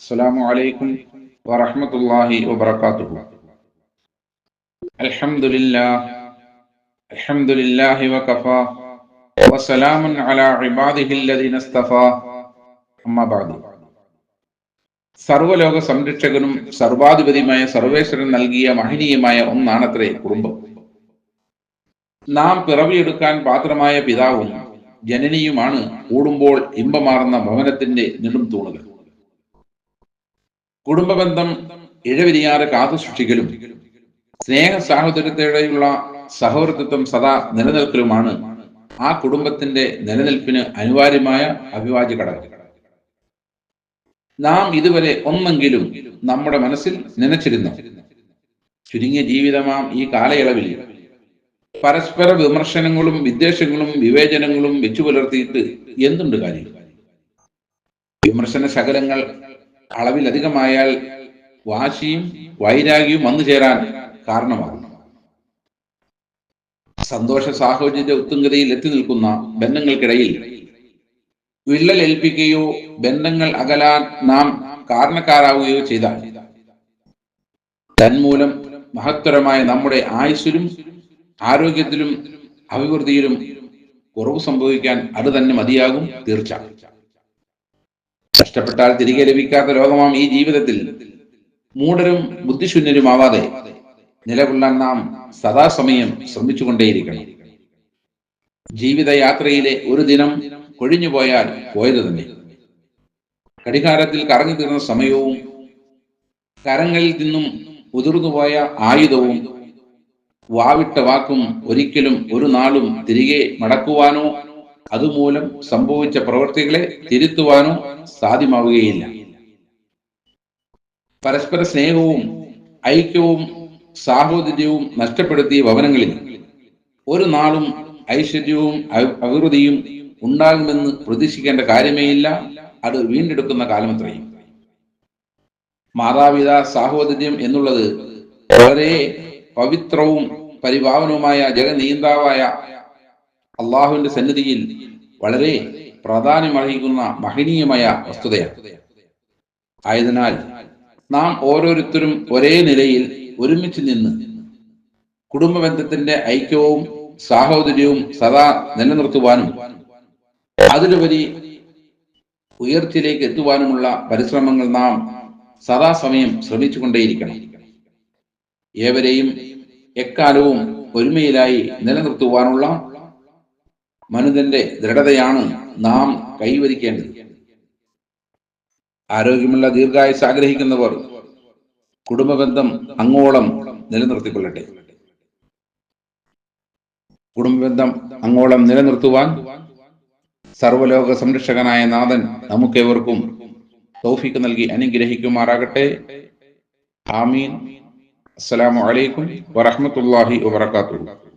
السلام عليكم ورحمة الله وبركاته الحمد لله الحمد لله وكفى وسلام على عباده الذين اصطفى أما بعد സർവലോക സംരക്ഷകനും സർവാധിപതിയുമായ സർവേശ്വരൻ നൽകിയ മഹനീയമായ ഒന്നാണത്രേ കുടുംബം നാം പിറവിയെടുക്കാൻ പാത്രമായ പിതാവും ജനനിയുമാണ് കൂടുമ്പോൾ ഇമ്പമാർന്ന ഭവനത്തിന്റെ നെടും തൂണുകൾ കുടുംബബന്ധം ഇഴവിരിയാതെ കാത്തു സൂക്ഷിക്കലും സ്നേഹ സാഹോദര്യത്തോടെയുള്ള സഹോദരത്വം സദാ നിലനിൽക്കലുമാണ് ആ കുടുംബത്തിന്റെ നിലനിൽപ്പിന് അനിവാര്യമായ അഭിവാജ്യ ഘടകം. നാം ഇതുവരെ ഒന്നെങ്കിലും നമ്മുടെ മനസ്സിൽ നനച്ചിരുന്നു. ചുരുങ്ങിയ ജീവിതമാം ഈ കാലയളവിൽ. പരസ്പര വിമർശനങ്ങളും വിദ്വേഷങ്ങളും വിവേചനങ്ങളും വെച്ചു പുലർത്തിയിട്ട് എന്തുണ്ട് കാര്യം? വിമർശന ശകലങ്ങൾ അളവിലധികമായാൽ വാശിയും വൈരാഗ്യവും വന്നു ചേരാൻ കാരണമാകും സന്തോഷ സാഹോദര്യ ഉത്തുംഗതയിൽ എത്തി നിൽക്കുന്ന ബന്ധങ്ങൾക്കിടയിൽ വിള്ളൽ ഏൽപ്പിക്കുകയോ ബന്ധങ്ങൾ അകലാൻ നാം കാരണക്കാരാവുകയോ ചെയ്താൽ തന്മൂലം മഹത്തരമായ നമ്മുടെ ആയുസ്സിലും ആരോഗ്യത്തിലും അഭിവൃദ്ധിയിലും കുറവ് സംഭവിക്കാൻ അത് തന്നെ മതിയാകും തീർച്ച കഷ്ടപ്പെട്ടാൽ തിരികെ ലഭിക്കാത്ത ലോകമാം ഈ ജീവിതത്തിൽ. മൂഢരും ബുദ്ധിശൂന്യരുമാവാതെ നിലകൊള്ളാൻ നാം സദാസമയം ശ്രമിച്ചുകൊണ്ടേയിരിക്കണം. ജീവിതയാത്രയിലെ ഒരു ദിനം കൊഴിഞ്ഞു പോയാൽ പോയത് തന്നെ. കടികാരത്തിൽ കറങ്ങി തീർന്ന സമയവും കരങ്ങളിൽ നിന്നും ഉതിർന്നുപോയ ആയുധവും വാവിട്ട വാക്കും ഒരിക്കലും ഒരു നാളും തിരികെ മടക്കുവാനോ അതുമൂലം സംഭവിച്ച പ്രവൃത്തികളെ തിരുത്തുവാനോ സാധ്യമാവുകയില്ല. പരസ്പര സ്നേഹവും ഐക്യവും സാഹോദര്യവും നഷ്ടപ്പെടുത്തിയ ഭവനങ്ങളിൽ ഒരു നാളും ഐശ്വര്യവും അഭിവൃദ്ധിയും ഉണ്ടാകുമെന്ന് പ്രതീക്ഷിക്കേണ്ട കാര്യമേയില്ല. അത് വീണ്ടെടുക്കുന്ന കാലമത്രയും. മാതാപിതാ സാഹോദര്യം എന്നുള്ളത് വളരെ പവിത്രവും പരിഭാവനവുമായ ജഗനീന്താവായ അള്ളാഹുവിന്റെ സന്നിധിയിൽ വളരെ പ്രാധാന്യമർഹിക്കുന്ന മഹനീയമായ വസ്തുതയാണ്. ആയതിനാൽ നാം ഓരോരുത്തരും ഒരേ നിലയിൽ ഒരുമിച്ച് നിന്ന് കുടുംബ ബന്ധത്തിന്റെ ഐക്യവും സാഹോദര്യവും സദാ നിലനിർത്തുവാനും അതിലുപരി ഉയർച്ചയിലേക്ക് എത്തുവാനുമുള്ള പരിശ്രമങ്ങൾ നാം സദാസമയം ശ്രമിച്ചുകൊണ്ടേയിരിക്കണം. ഏവരെയും എക്കാലവും ഒരുമയിലായി നിലനിർത്തുവാനുള്ള മനുതന്റെ ദൃഢതയാണ് നാം കൈവരിക്കേണ്ടത്. ആരോഗ്യമുള്ള ദീർഘായുസ് ആഗ്രഹിക്കുന്നവർ കുടുംബബന്ധം അങ്ങോളം നിലനിർത്തിക്കൊള്ളട്ടെ. കുടുംബബന്ധം അങ്ങോളം നിലനിർത്തുവാൻ സർവലോക സംരക്ഷകനായ നാഥൻ നമുക്കേവർക്കും തൗഫീക്ക് നൽകി അനുഗ്രഹിക്കുമാറാകട്ടെ. ആമീൻ. അസ്സലാമു അലൈക്കും വറഹ്മത്തുള്ളാഹി വബറകാതുഹു.